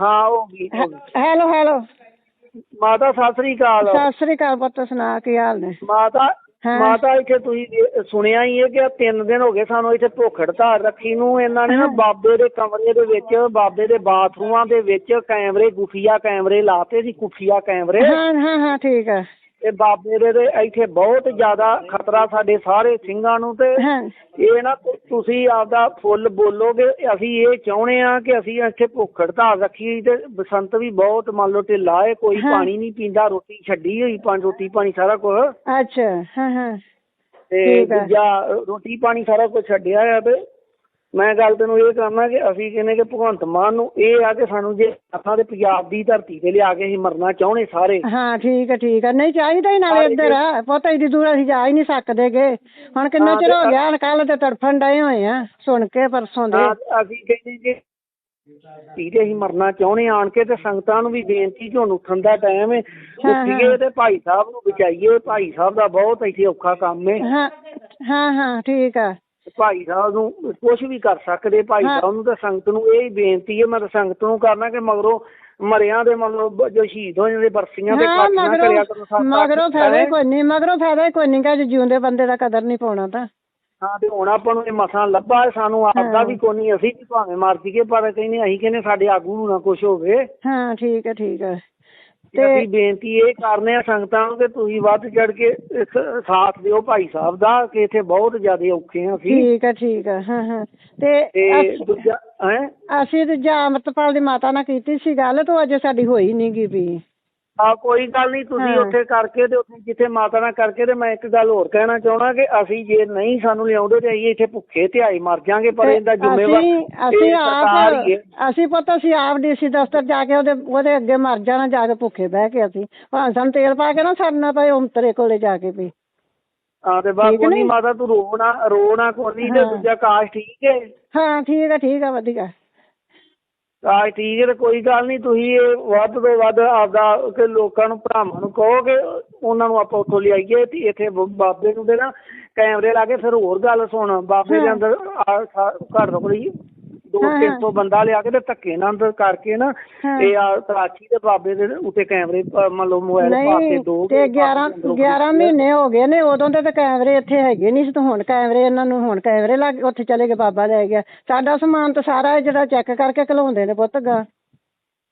ਹਾਂ ਹੋ ਗਈ ਹੋ ਗਈ। Hello hello. ਮਾਤਾ ਸਤਿ ਸ੍ਰੀ ਅਕਾਲ। ਸਤਿ ਸ੍ਰੀ ਅਕਾਲ ਪੁੱਤ ਸੁਣਾ ਕੀ ਹਾਲ ਨੇ? ਮਾਤਾ ਹਾਂ। ਮਾਤਾ ਇੱਥੇ ਤੁਸੀਂ ਸੁਣਿਆ ਹੀ ਹੈ ਕਿ ਆਹ ਤਿੰਨ ਦਿਨ ਹੋ ਗਏ ਸਾਨੂੰ ਇੱਥੇ ਭੁੱਖ ਹੜਤਾਲ ਰੱਖੀ ਨੂੰ ਇਹਨਾਂ ਨੇ ਨਾ ਬਾਬੇ ਦੇ ਕਮਰੇ ਦੇ ਵਿੱਚ ਬਾਬੇ ਦੇ ਬਾਥਰੂਮਾਂ ਦੇ ਵਿੱਚ ਕੈਮਰੇ ਗੁਫੀਆ ਕੈਮਰੇ ਲਾਤੇ ਸੀ ਖੁਫੀਆ ਕੈਮਰੇ। ਹਾਂ ਹਾਂ ਹਾਂ ਠੀਕ ਹੈ। ਤੇ ਬਾਬੇ ਦੇ ਦੇ ਇੱਥੇ ਬਹੁਤ ਜ਼ਿਆਦਾ ਖਤਰਾ ਸਾਡੇ ਸਾਰੇ ਸਿੰਘਾਂ ਨੂੰ ਤੇ ਇਹ ਨਾ ਤੁ- ਤੁਸੀਂ ਆਪਦਾ ਫੁੱਲ ਬੋਲੋਗੇ ਅਸੀਂ ਇਹ ਚਾਹੁੰਦੇ ਆ ਕਿ ਅਸੀਂ ਇੱਥੇ ਭੁੱਖ ਹੜਤਾਲ ਰੱਖੀ ਤੇ ਬਸੰਤ ਵੀ ਬਹੁਤ ਮੰਨ ਲਓ ਢਿੱਲਾ ਹੈ ਕੋਈ। ਪਾਣੀ ਨਹੀਂ ਪੀਂਦਾ ਰੋਟੀ ਛੱਡੀ ਹੋਈ ਪਾਣੀ ਰੋਟੀ ਪਾਣੀ ਸਾਰਾ ਕੁਝ ਅੱਛਾ ਹਾਂ ਹਾਂ ਤੇ। ਦੂਜਾ ਰੋਟੀ ਪਾਣੀ ਸਾਰਾ ਕੁਝ ਛੱਡਿਆ ਆ ਤੇ ਮੈਂ ਗੱਲ ਤੈਨੂੰ ਇਹ ਕਰਨਾ ਕਿ ਅਸੀਂ ਕਹਿੰਦੇ ਕਿ ਭਗਵੰਤ ਮਾਨ ਨੂੰ ਇਹ ਆ ਕਿ ਸਾਨੂੰ ਜੇ ਆਪਾਂ ਦੇ ਪੰਜਾਬ ਦੀ ਧਰਤੀ ਤੇ ਲਿਆ ਕੇ ਅਸੀਂ ਮਰਨਾ ਚਾਹੁੰਦੇ ਸਾਰੇ। ਹਾਂ ਠੀਕ ਹੈ ਠੀਕ ਹੈ ਨਹੀਂ ਚਾਹੀਦਾ ਹੀ ਨਾਲੇ ਇੱਧਰ ਪੁੱਤ ਏਡੀ ਦੂਰ ਅਸੀਂ ਜਾ ਹੀ ਨਹੀਂ ਸਕਦੇਗੇ ਹੁਣ ਕਿੰਨਾ ਹਾਂ, ਚਿਰ ਹੋ ਗਿਆ ਕੱਲ ਤੇ ਤੜਫਣ ਡਏ ਹੋਏ ਆ ਸੁਣ ਕੇ ਪਰਸੋਂ ਦੇ। ਹਾਂ, ਅਸੀਂ ਕਹਿੰਦੇ ਕਿ ਧੀਰੇ ਅਸੀਂ ਮਰਨਾ ਚਾਹੁੰਦੇ ਆਣ ਕੇ ਤੇ ਸੰਗਤਾਂ ਨੂੰ ਵੀ ਬੇਨਤੀ ਕਿ ਹੁਣ ਉੱਠਣ ਦਾ ਟਾਈਮ ਹੈ ਹਾਂ, ਹਾਂ। ਉੱਠੀਏ ਤੇ ਭਾਈ ਸਾਹਿਬ ਨੂੰ ਬਚਾਈਏ। ਭਾਈ ਸਾਹਿਬ ਦਾ ਬਹੁਤ ਇੱਥੇ ਔਖਾ ਕੰਮ ਹੈ ਹਾਂ ਹਾਂ ਹਾਂ ਠੀਕ ਆ। ਭਾਈ ਸਾਹਿਬ ਨੂੰ ਕੁਝ ਵੀ ਕਰ ਸਕਦੇ ਭਾਈ। ਸਾਹਿਬ ਨੂੰ ਤਾਂ ਸੰਗਤ ਨੂੰ ਇਹ ਹੀ ਬੇਨਤੀ ਹੈ ਮੈਂ ਤਾਂ ਸੰਗਤ ਨੂੰ ਕਰਨਾ ਕਿ ਮਗਰੋਂ ਮਰਿਆਂ ਦੇ ਮਤਲਬ ਜੋ ਸ਼ਹੀਦ ਹੋ ਜਾਂਦੇ ਬਰਸੀਆਂ ਦੇ ਮਗਰੋਂ ਕਰਿਆ ਕਰੋ ਸੱਤ ਮਗਰੋਂ ਫਾਇਦਾ। ਕੋਈ ਨਹੀਂ ਮਗਰੋਂ ਫਾਇਦਾ ਕੋਈ ਨਹੀਂ ਕਿ ਜਿਉਂਦੇ ਬੰਦੇ ਦਾ ਕਦਰ ਨਹੀਂ ਪਾਉਣਾ ਤਾਂ ਹਾਂ ਤੇ ਹੁਣ ਆਪਾਂ ਨੂੰ ਇਹ ਮਸਾਂ ਲੱਭਾ ਸਾਨੂੰ ਆਪਦਾ ਹਾਂ। ਵੀ ਕੋਈ ਨਹੀਂ ਅਸੀਂ ਵੀ ਭਾਵੇਂ ਮਰ ਜੀਏ ਪਰ ਕਹਿੰਦੇ ਅਸੀਂ ਕਹਿੰਦੇ ਸਾਡੇ ਆਗੂ ਨੂੰ ਨਾ ਕੁਝ ਹੋਵੇ ਹਾਂ ਠੀਕ ਹੈ ਠੀਕ ਹੈ ਤੇ ਅਸੀਂ ਬੇਨਤੀ ਇਹ ਕਰਨੇ ਆ ਸੰਗਤਾਂ ਨੂੰ ਕਿ ਤੁਸੀਂ ਵੱਧ ਚੜ ਕੇ ਇਸ ਸਾਥ ਦਿਓ ਭਾਈ ਸਾਹਿਬ ਦਾ ਕਿ ਇੱਥੇ ਬਹੁਤ ਜ਼ਿਆਦਾ ਔਖੇ ਆ ਅਸੀਂ। ਠੀਕ ਹੈ ਠੀਕ ਹੈ ਹਾਂ ਹਾਂ। ਤੇ ਦੂਜਾ ਹੈ? ਅਸੀਂ ਤੇ ਜਾਂ ਅੰਮ੍ਰਿਤਪਾਲ ਦੀ ਮਾਤਾ ਨਾਲ ਕੀਤੀ ਸੀ ਗੱਲ ਤੇ ਅਜੇ ਸਾਡੀ ਹੋਈ ਨਹੀਂ ਗੀ ਵੀ। ਆ ਕੋਈ ਗੱਲ ਨਹੀਂ ਤੁਸੀਂ। ਉੱਥੇ ਕਰਕੇ ਤੇ ਉੱਥੇ ਜਿੱਥੇ ਮਾਤਾ ਨਾਲ ਕਰਕੇ ਤੇ ਮੈਂ ਇੱਕ ਗੱਲ ਹੋਰ ਕਹਿਣਾ ਚਾਹਣਾ ਕਿ ਅਸੀਂ ਜੇ ਨਹੀਂ ਸਾਨੂੰ ਲਿਆਉਂਦੇ ਤੇ ਅਸੀਂ ਇੱਥੇ ਭੁੱਖੇ ਤੇ ਆਈ ਮਰ ਜਾਾਂਗੇ ਪਰ ਇਹਦਾ ਜ਼ਿੰਮੇਵਾਰ ਅਸੀਂ। ਆਪ ਅਸੀਂ ਪੁੱਤ ਅਸੀਂ ਆਪ ਡੀਸੀ ਦਫ਼ਤਰ ਜਾ ਕੇ ਉਹਦੇ ਉਹਦੇ ਅੱਗੇ ਮਰ ਜਾਣਾ ਜਾ ਕੇ ਭੁੱਖੇ ਬਹਿ ਕੇ ਅਸੀਂ ਭਾਵੇਂ ਸਾਨੂੰ ਤੇਲ ਪਾ ਕੇ ਨਾ ਛੱਡਣਾ ਪਏ ਉਂਤਰੇ ਕੋਲੇ ਜਾ ਕੇ ਵੀ ਹਾਂ ਤੇ ਠੀਕ ਕੋਈ ਨੀ? ਨੀ ਮਾਤਾ ਤੂੰ ਰੋਣਾ ਰੋਣਾ ਕੋਈ ਤੇ। ਦੂਜਾ ਕਾਸ਼ ਠੀਕ ਹੈ ਹਾਂ ਠੀਕ ਹੈ ਠੀਕ ਹੈ ਵਧੀਆ ਕਾਸ਼ ਠੀਕ ਹੈ ਤੇ ਕੋਈ ਗੱਲ ਨਹੀਂ ਤੁਸੀਂ ਇਹ ਵੱਧ ਤੋਂ ਵੱਧ ਆਪਦਾ ਕਿ ਲੋਕਾਂ ਨੂੰ ਭਰਾਵਾਂ ਨੂੰ ਕਹੋ ਕਿ ਉਹਨਾਂ ਨੂੰ ਆਪਾਂ ਉੱਥੋਂ ਲਿਆਈਏ ਤੇ ਇੱਥੇ ਬ- ਬਾਬੇ ਨੂੰ ਦੇ ਨਾ ਕੈਮਰੇ ਲਾ ਕੇ ਫਿਰ ਹੋਰ ਗੱਲ ਸੁਣ ਬਾਬੇ ਦੇ। ਅੰਦਰ ਆ ਘੱਟ ਤੋਂ ਘੱਟ ਦੋ ਹਾਂ, ਤਿੰਨ ਹਾਂ। ਸੌ ਬੰਦਾ ਲਿਆ ਕੇ ਤੇ ਧੱਕੇ ਨਾਲ ਅੰਦਰ ਕਰਕੇ ਨਾ ਹਾਂ। ਤੇ ਆ ਤਰਾਚੀ ਦੇ ਬਾਬੇ ਦੇ ਉੱਤੇ ਕੈਮਰੇ ਮੰਨ ਲਓ ਮੋਬਾਈਲ ਪਾਸੇ ਨਹੀਂ ਦੋ ਤੇ 11 11 ਮਹੀਨੇ ਹੋ ਗਏ ਨੇ ਉਦੋਂ ਦੇ ਤਾਂ ਕੈਮਰੇ ਇੱਥੇ ਹੈਗੇ ਨਹੀਂ ਸੀ ਤੇ ਹੁਣ ਕੈਮਰੇ ਇਹਨਾਂ ਨੂੰ ਹੁਣ ਕੈਮਰੇ ਲੱਗ ਉੱਥੇ ਚਲੇ ਗਏ ਬਾਬਾ ਲੈ ਗਿਆ ਸਾਡਾ ਸਮਾਨ ਤਾਂ ਸਾਰਾ ਇਹ ਜਿਹੜਾ ਚੈੱਕ ਕਰਕੇ ਘਲਾਉਂਦੇ ਨੇ ਪੁੱਤ ਗਾ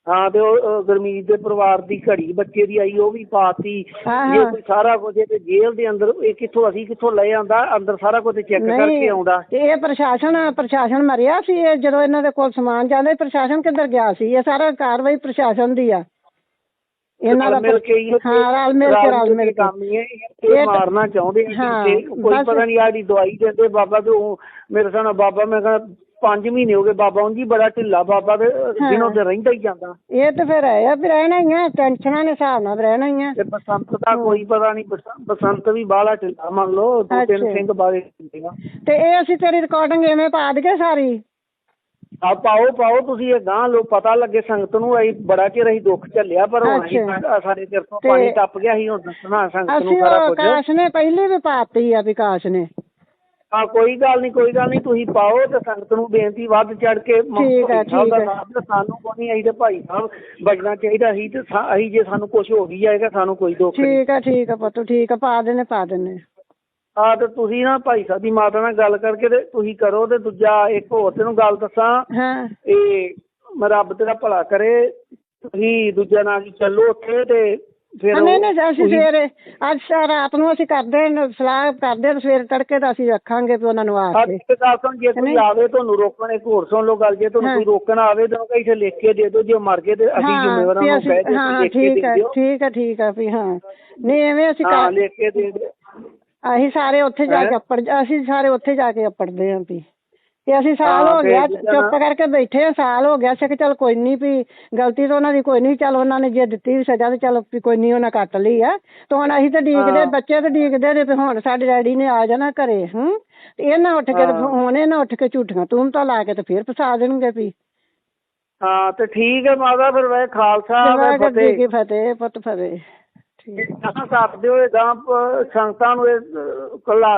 ਹਾਂ ਤੇ ਉਹ ਗੁਰਮੀਤ ਦੇ ਪਰਿਵਾਰ ਦੀ ਘੜੀ ਬੱਚੇ ਦੀ ਆਈ ਉਹ ਵੀ ਪਾਤੀ। ਜੇ। ਕੋਈ ਸਾਰਾ ਕੁਝ ਤੇ ਜੇਲ੍ਹ ਦੇ ਅੰਦਰ ਇਹ ਕਿੱਥੋਂ ਅਸੀਂ ਕਿੱਥੋਂ ਲੈ ਆਂਦਾ? ਅੰਦਰ ਸਾਰਾ ਕੁਝ ਚੈੱਕ ਕਰਕੇ ਆਉਂਦਾ। ਇਹ ਪ੍ਰਸ਼ਾਸਨ ਪ੍ਰਸ਼ਾਸਨ ਮਰਿਆ ਸੀ ਇਹ ਜਦੋਂ ਇਹਨਾਂ ਦੇ ਕੋਲ ਸਮਾਨ ਜਾਂਦਾ ਪ੍ਰਸ਼ਾਸਨ ਕਿੱਧਰ ਗਿਆ ਸੀ? ਇਹ ਸਾਰਾ ਕਾਰਵਾਈ ਪ੍ਰਸ਼ਾਸਨ ਦੀ ਆ। ਇਹਨਾਂ ਦਾ ਮਿਲ ਕੇ ਹੀ ਹਾਂ ਰਲ ਮਿਲ ਕੇ ਰਲ ਮਿਲ ਕੇ। ਕੰਮ ਹੀ ਹੈ ਇਹ ਮਾਰਨਾ ਚਾਹੁੰਦੇ ਹਾਂ, ਕੋਈ ਪਤਾ ਨਹੀਂ ਆੜੀ ਦਵਾਈ ਦਿੰਦੇ ਬਾਬਾ ਤੇ ਉਹ ਮੇਰੇ ਸਾਹਮਣੇ ਬਾਬਾ ਮੈਂ ਕਹਿੰਦਾ 5 ਮਹੀਨੇ ਹੋ ਗਏ ਬਾਬਾ ਉਂਝ ਹੀ ਬੜਾ ਢਿੱਲਾ ਬਾਬਾ ਹਾਂ। ਦਿਨੋਂ ਤੇ ਰਹਿੰਦਾ ਹੀ ਜਾਂਦਾ। ਇਹ ਤੇ ਫਿਰ ਹੈ ਆ ਵੀ ਰਹਿਣਾ ਹੀ ਆ ਟੈਨਸ਼ਨਾਂ ਦੇ ਹਿਸਾਬ ਨਾਲ ਰਹਿਣਾ ਹੀ ਆ। ਤੇ ਬਸੰਤ ਦਾ ਕੋਈ ਪਤਾ ਨਹੀਂ ਬਸ- ਬਸੰਤ ਵੀ ਬਾਹਲਾ ਢਿੱਲਾ ਮੰਨ ਲਓ ਦੋ ਤਿੰਨ। ਸਿੰਘ ਬਾਰੇ ਤੇ ਇਹ ਅਸੀਂ ਤੇਰੀ ਰਿਕਾਰਡਿੰਗ ਐਵੇਂ ਪਾ ਦਈਏ ਸਾਰੀ? ਆ ਪਾਓ ਪਾਓ ਤੁਸੀਂ ਇਹ ਗਾਂ ਲੋ ਪਤਾ ਲੱਗੇ ਸੰਗਤ ਨੂੰ ਅਸੀਂ ਬੜਾ ਚਿਰ ਅਸੀਂ ਦੁੱਖ ਝੱਲਿਆ ਪਰ ਹੁਣ ਅਸੀਂ ਅੱਛਾ। ਸਾਡੇ ਸਿਰ ਤੋਂ ਤੇ- ਪਾਣੀ ਟੱਪ ਗਿਆ ਸੀ ਹੁਣ ਦੱਸਣਾ ਸੰਗਤ ਨੂੰ ਅਸੀਂ ਸਾਰਾ ਉਹ ਕੁਝ। ਕਾਸ਼ ਨੇ ਪਹਿਲੀ ਵੀ ਪਾਤੀ ਆ ਵਿਕਾਸ ਨੇ। ਹਾਂ ਕੋਈ ਗੱਲ ਨਹੀਂ ਕੋਈ ਗੱਲ ਨਹੀਂ ਤੁਸੀਂ ਪਾਓ ਤੇ ਸੰਗਤ ਨੂੰ ਬੇਨਤੀ ਵੱਧ ਚੜ ਕੇ ਠੀਕ ਹੈ, ਭਾਈ ਸਾਹਿਬ ਦਾ ਠੀਕ ਹੈ। ਨਾਮ ਤੇ ਸਾਨੂੰ ਕੋਈ ਨਹੀਂ ਅਸੀਂ ਤੇ ਭਾਈ ਸਾਹਿਬ ਬਚਣਾ ਚਾਹੀਦਾ ਸੀ ਤੇ ਸਾ- ਅਸੀਂ ਜੇ ਸਾਨੂੰ ਕੁਝ ਹੋ ਵੀ ਜਾਏਗਾ ਸਾਨੂੰ ਕੋਈ ਦੁੱਖ ਨਹੀਂ ਠੀਕ ਆ ਠੀਕ ਆ ਪੁੱਤ ਠੀਕ ਆ ਪਾ ਦੇਣੇ ਪਾ ਦੇਣੇ ਆ ਤੇ ਤੁਸੀਂ ਨਾ ਭਾਈ ਸਾਹਿਬ ਦੀ ਮਾਤਾ ਨਾਲ ਗੱਲ ਕਰਕੇ ਤੇ ਤੁਸੀਂ ਕਰੋ ਤੇ ਦੂਜਾ ਇੱਕ ਹੋਰ ਤੈਨੂੰ ਗੱਲ ਦੱਸਾਂ। ਹਾਂ। ਇਹ ਮੈਂ ਰੱਬ ਤੇਰਾ ਭਲਾ ਕਰੇ ਤੁਸੀਂ ਦੂਜਾ ਨਾਲ ਕੀ ਚੱਲੋ ਉੱਥੇ ਤੇ ਫਿਰ ਹਾਂ, ਨਹੀਂ ਨਹੀਂ ਅਸੀਂ ਤੁਸੀਂ- ਸਵੇਰੇ ਅੱਜ ਸਾ- ਰਾਤ ਨੂੰ ਅਸੀਂ ਕਰਦੇ ਨੇ ਸਲਾਹ ਕਰਦੇ ਨੇ ਸਵੇਰੇ ਤੜਕੇ ਤਾਂ ਅਸੀਂ ਰੱਖਾਂਗੇ ਵੀ ਉਹਨਾਂ ਨੂੰ ਆ ਆ ਕੇ ਗੱਲ ਸੁਣ ਜੇ ਕੋਈ ਨਹੀਂ। ਆਵੇ ਤੁਹਾਨੂੰ ਰੋਕਣ ਇੱਕ ਹੋਰ ਸੁਣ ਲਓ ਗੱਲ ਜੇ ਤੁਹਾਨੂੰ ਹਾਂ। ਕੋਈ ਰੋਕਣ ਆਵੇ ਤਾਂ ਕਹੀ ਇੱਥੇ ਲਿਖ ਕੇ ਦੇ ਦਿਓ ਜੇ ਮਰ ਗਏ ਤੇ ਅਸੀਂ ਹਾਂ ਜ਼ਿੰਮੇਵਾਰਾਂ ਵੀ ਨੂੰ ਅਸੀਂ ਕਹਿ ਦੇ ਹਾਂ ਲਿਖ ਕੇ ਠੀਕ ਦੇ ਦਿਓ। ਠੀਕ ਆ ਵੀ ਹਾਂ। ਨਹੀਂ ਐਵੇਂ ਅਸੀਂ ਹਾਂ ਕਰ ਲਿਖ ਕੇ ਦੇ ਦਿਓ। ਅਸੀਂ ਸਾਰੇ ਉੱਥੇ ਜਾ ਕੇ? ਅੱਪੜ ਅਸੀਂ ਸਾਰੇ ਉੱਥੇ ਜਾ ਕੇ ਅੱਪੜਦੇ ਆਂ ਵੀ। ਤੇ ਅਸੀਂ ਸਾਲ ਹਾਂ, ਤੇ ਗਿਆ ਚੁੱਪ ਕਰਕੇ ਬੈਠੇ ਆ ਸਾਲ ਹੋ ਗਿਆ। ਸੀ ਕਿ ਚਲ ਕੋਈ ਨਹੀਂ ਵੀ ਗਲਤੀ ਤਾਂ ਉਹਨਾਂ ਦੀ ਕੋਈ ਨਹੀਂ ਚਲ ਉਹਨਾਂ ਨੇ ਜੇ ਦਿੱਤੀ ਵੀ ਸਜ਼ਾ ਤੇ ਚਲ ਵੀ ਕੋਈ ਨਹੀਂ ਉਹਨਾਂ ਕੱਟ ਲਈ ਆ। ਤੇ ਹੁਣ ਅਸੀਂ ਤਾਂ ਡੀਕਦੇ। ਬੱਚੇ ਤਾਂ ਡੀਕਦੇ ਨੇ ਵੀ ਹੁਣ ਸਾਡੇ ਡੈਡੀ ਨੇ ਆ ਜਾਣਾ ਘਰੇ ਹੂੰ। ਤੇ ਇਹ ਨਾ ਉੱਠ ਕੇ ਤੇ। ਹੁਣ ਇਹ ਨਾ ਉੱਠ ਕੇ ਝੂਠੀਆਂ ਤੂੰ ਤਾਂ ਲਾ ਕੇ ਤੇ ਫੇਰ ਫਸਾ ਦੇਣਗੇ ਵੀ। ਹਾਂ ਤੇ ਠੀਕ ਹੈ ਮਾਤਾ ਫਿਰ ਵੇ ਖਾਲਸਾ ਵੇ ਫਤਿਹ। ਫਤਿਹ ਪੁੱਤ ਫਤਿਹ। ਠੀਕ ਕਹਾਂ ਦਿਓ ਇਹ ਗਾਂ ਸੰਗਤਾਂ ਨੂੰ ਇਹ ਕਲਾ